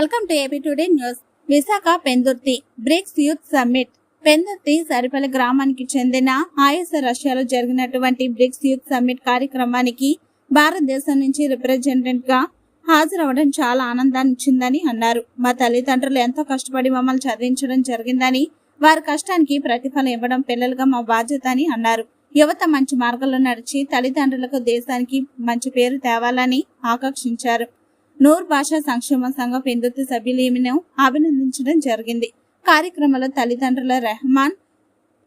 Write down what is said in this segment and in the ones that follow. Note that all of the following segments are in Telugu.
Welcome to AP today news. Visakha Pendurthi BRICS youth summit. Pendurthi Saripalli గ్రామానికి చెందిన ఆయుస రష్యాలో జరిగినటువంటి బ్రిక్స్ యూత్ సమ్మిట్ కార్యక్రమానికి భారతదేశం నుంచి రిప్రజెంటెంట్గా హాజరవడం చాలా ఆనందాన్ని ఇచ్చిందని అన్నారు. మా తల్లిదండ్రులు ఎంతో కష్టపడి మమ్మల్ని చదివించడం జరిగిందని వారి కష్టానికి ప్రతిఫలం ఇవ్వడం పిల్లలుగా మా బాధ్యత అని అన్నారు. యువత మంచి మార్గంలో నడిచి తల్లిదండ్రులకు దేశానికి మంచి పేరు తేవాలని ఆకాంక్షించారు. నూర్ భాషా సంక్షేమ సంఘం పెందుర్తి సభ్యులు అభినందించడం జరిగింది. కార్యక్రమంలో తల్లిదండ్రుల రెహమాన్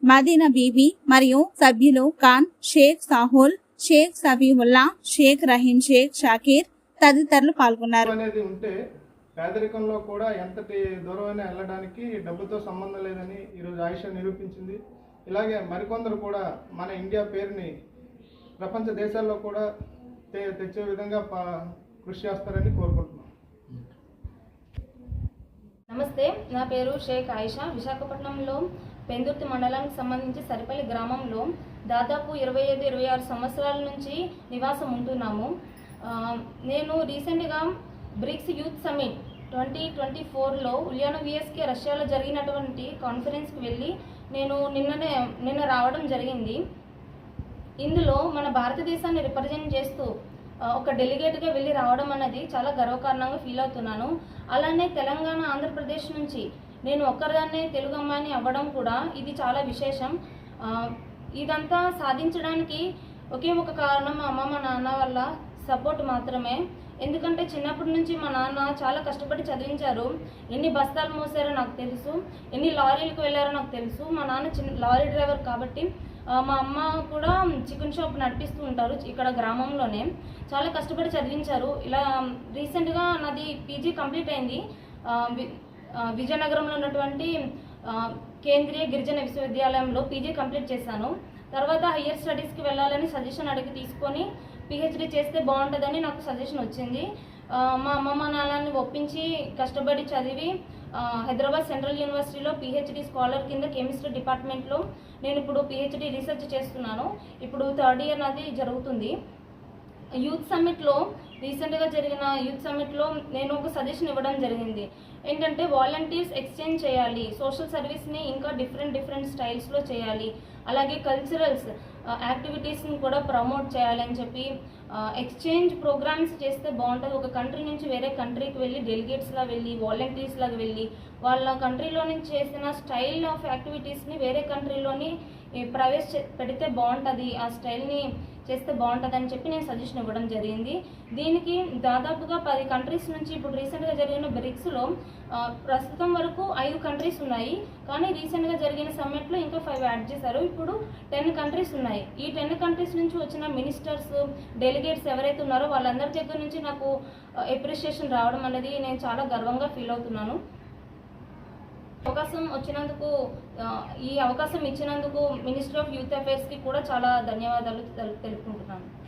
మదీనా బీబీ మరియు సభ్యులు ఖాన్ షేక్ సాహుల్ షేక్ సబీవుల్లా షేక్ రహీం షేక్ షాకీర్ తదితరులు పాల్గొన్నారు. అనేది ఉంటే పేదరికంలో కూడా ఎంతటి దూరమైనా వెళ్ళడానికి డబ్బుతో సంబంధం లేదని ఈరోజు ఆయుష నిరూపించింది. ఇలాగే మరికొందరు కూడా మన ఇండియా పేరుని ప్రపంచ దేశాల్లో కూడా తె తెచ్చే విధంగా కృషి చేస్తారని కోరుకుంటున్నాం. నమస్తే నా పేరు షేక్ ఆయిషా. విశాఖపట్నంలో పెందుర్తి మండలానికి సంబంధించి సరిపల్లి గ్రామంలో దాదాపు ఇరవై ఐదు ఇరవై ఆరు సంవత్సరాల నుంచి నివాసం ఉంటున్నాము. నేను రీసెంట్గా BRICS youth summit twenty twenty ఫోర్లో ఉలియానో విఎస్కే రష్యాలో జరిగినటువంటి కాన్ఫరెన్స్కి వెళ్ళి నేను నిన్ననే నిన్న రావడం జరిగింది. ఇందులో మన భారతదేశాన్ని రిప్రజెంట్ చేస్తూ ఒక డెలిగేట్గా వెళ్ళి రావడం అనేది చాలా గర్వకారణంగా ఫీల్ అవుతున్నాను. అలానే తెలంగాణ ఆంధ్రప్రదేశ్ నుంచి నేను ఒక్కరిదాన్నే తెలుగు అమ్మాయిని అవ్వడం కూడా ఇది చాలా విశేషం. ఇదంతా సాధించడానికి ఒకే ఒక కారణం మా అమ్మ మా నాన్న వల్ల సపోర్ట్ మాత్రమే. ఎందుకంటే చిన్నప్పటి నుంచి మా నాన్న చాలా కష్టపడి చదివించారు. ఎన్ని బస్తాలు మోసారో నాకు తెలుసు. ఎన్ని లారీలకు వెళ్ళారో నాకు తెలుసు. మా నాన్న చిన్న లారీ డ్రైవర్ కాబట్టి మా అమ్మ కూడా చికెన్ షాప్ నడిపిస్తూ ఉంటారు ఇక్కడ గ్రామంలోనే. చాలా కష్టపడి చదివించారు. ఇలా రీసెంట్గా నాది పీజీ కంప్లీట్ అయింది. విజయనగరంలో ఉన్నటువంటి కేంద్రీయ గిరిజన విశ్వవిద్యాలయంలో పీజీ కంప్లీట్ చేశాను. తర్వాత హయ్యర్ స్టడీస్కి వెళ్ళాలని సజెషన్ అడిగి తీసుకొని పిహెచ్డి చేస్తే బాగుంటుందని నాకు సజెషన్ వచ్చింది. మా అమ్మమ్మ నాన్నని ఒప్పించి కష్టపడి చదివి హైదరాబాద్ సెంట్రల్ యూనివర్సిటీలో పిహెచ్డి స్కాలర్ కింద కెమిస్ట్రీ డిపార్ట్మెంట్లో నేను ఇప్పుడు పిహెచ్డి రీసెర్చ్ చేస్తున్నాను. ఇప్పుడు థర్డ్ ఇయర్ నాది జరుగుతుంది. యూత్ సమ్మిట్లో రీసెంట్గా జరిగిన యూత్ సమ్మిట్లో నేను ఒక సజెషన్ ఇవ్వడం జరిగింది. ఏంటంటే వాలంటీర్స్ ఎక్స్చేంజ్ చేయాలి సోషల్ సర్వీస్ని ఇంకా డిఫరెంట్ డిఫరెంట్ స్టైల్స్లో చేయాలి. అలాగే కల్చరల్స్ యాక్టివిటీస్ని కూడా ప్రమోట్ చేయాలని చెప్పి ఎక్స్చేంజ్ ప్రోగ్రామ్స్ చేస్తే బాగుంటుంది. ఒక కంట్రీ నుంచి వేరే కంట్రీకి వెళ్ళి డెలిగేట్స్లా వెళ్ళి వాలంటీర్స్లాగా వెళ్ళి వాళ్ళ కంట్రీలో నుంచి చేసిన స్టైల్ ఆఫ్ యాక్టివిటీస్ని వేరే కంట్రీలోని ప్రవేశ పెడితే బాగుంటుంది ఆ స్టైల్ని చేస్తే బాగుంటుంది అని చెప్పి నేను సజెషన్ ఇవ్వడం జరిగింది. దీనికి దాదాపుగా పది కంట్రీస్ నుంచి ఇప్పుడు రీసెంట్గా జరిగిన బ్రిక్స్లో ప్రస్తుతం వరకు ఐదు కంట్రీస్ ఉన్నాయి. కానీ రీసెంట్గా జరిగిన సమ్మిట్లో ఇంకా ఫైవ్ యాడ్ చేశారు. ఇప్పుడు టెన్ కంట్రీస్ ఉన్నాయి. ఈ టెన్ కంట్రీస్ నుంచి వచ్చిన మినిస్టర్స్ డెలిగేట్స్ ఎవరైతే ఉన్నారో వాళ్ళందరి దగ్గర నుంచి నాకు ఎప్రిషియేషన్ రావడం అనేది నేను చాలా గర్వంగా ఫీల్ అవుతున్నాను. అవకాశం వచ్చినందుకు ఈ అవకాశం ఇచ్చినందుకు మినిస్టర్ ఆఫ్ యూత్ అఫైర్స్కి కూడా చాలా ధన్యవాదాలు తెలు- తెలుపుకుంటున్నాను.